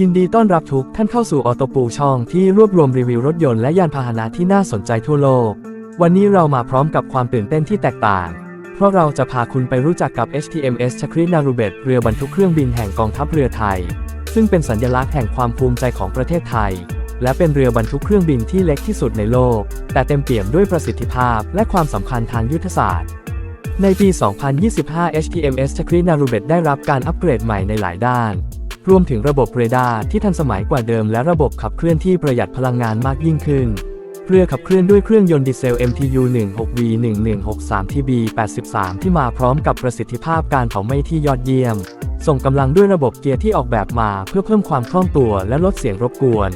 ยินดีต้อนรับทุกท่านเข้าสู่ออโตปูช่องที่รวบรวมรีวิวรถยนต์และยานพาหนะที่น่าสนใจทั่วโลก วันนี้เรามาพร้อมกับความตื่นเต้นที่แตกต่าง เพราะเราจะพาคุณไปรู้จักกับ HTMS ชครินารูเบตเรือบรรทุกเครื่องบินแห่งกองทัพเรือไทย ซึ่งเป็นสัญลักษณ์แห่งความภูมิใจของประเทศไทย และเป็นเรือบรรทุกเครื่องบินที่เล็กที่สุดในโลก แต่เต็มเปี่ยมด้วยประสิทธิภาพและความสำคัญทางยุทธศาสตร์ ในปี 2025 HTMS ชครินารูเบตได้รับการอัปเกรดใหม่ในหลายด้าน รวมถึงระบบเรดาร์ที่ทันสมัยกว่าเดิมและระบบขับเคลื่อนที่ประหยัดพลังงานมากยิ่งขึ้น เรือขับเคลื่อนด้วยเครื่องยนต์ดีเซล MTU 16V 1163 TB 83 ที่มาพร้อมกับประสิทธิภาพการเผาไหม้ที่ยอดเยี่ยม ส่งกำลังด้วยระบบเกียร์ที่ออกแบบมาเพื่อเพิ่มความคล่องตัวและลดเสียงรบกวน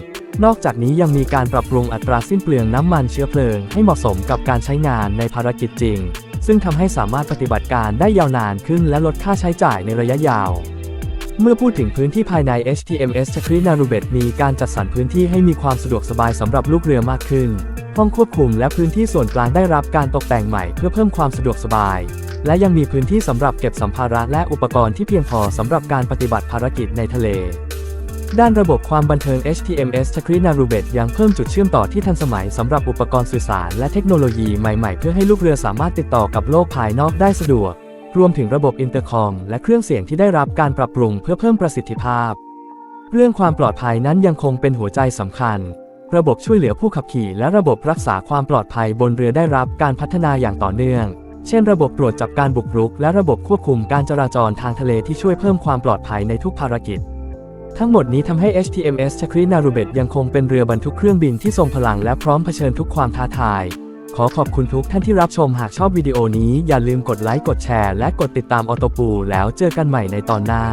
นอกจากนี้ยังมีการปรับปรุงอัตราสิ้นเปลืองน้ำมันเชื้อเพลิง ให้เหมาะสมกับการใช้งานในภารกิจจริง ซึ่งทำให้สามารถปฏิบัติการได้ยาวนานขึ้นและลดค่าใช้จ่ายในระยะยาว เมื่อพูดถึงพื้นที่ภายใน HTMS ชครินารูเบตมีการจัดสรรพื้นที่ให้มีความสะดวกสบายสำหรับลูกเรือมากขึ้น ห้องควบคุมและพื้นที่ส่วนกลางได้รับการตกแต่งใหม่เพื่อเพิ่มความสะดวกสบาย และยังมีพื้นที่สำหรับเก็บสัมภาระและอุปกรณ์ที่เพียงพอสำหรับการปฏิบัติภารกิจในทะเล ด้านระบบความบันเทิง HTMS ชครินารูเบตยังเพิ่มจุดเชื่อมต่อที่ทันสมัยสำหรับอุปกรณ์สื่อสารและเทคโนโลยีใหม่ๆ เพื่อให้ลูกเรือสามารถติดต่อกับโลกภายนอกได้สะดวก รวมถึงระบบอินเตอร์คอมและเครื่องเสียงที่ได้รับการปรับปรุงเพื่อเพิ่มประสิทธิภาพ เรื่องความปลอดภัยนั้นยังคงเป็นหัวใจสำคัญ ระบบช่วยเหลือผู้ขับขี่และระบบรักษาความปลอดภัยบนเรือได้รับการพัฒนาอย่างต่อเนื่อง เช่น ระบบตรวจจับการบุกรุก และระบบควบคุมการจราจรทางทะเลที่ช่วยเพิ่มความปลอดภัยในทุกภารกิจทั้งหมดนี้ทำให้ HTMS ชครินารูเบตยังคงเป็นเรือบรรทุกเครื่องบินที่ทรงพลังและพร้อมเผชิญทุกความท้าทาย ขอขอบคุณทุกท่านที่รับชมหากชอบวิดีโอนี้อย่าลืมกดไลค์กดแชร์และกดติดตามออโตปูแล้วเจอกันใหม่ในตอนหน้า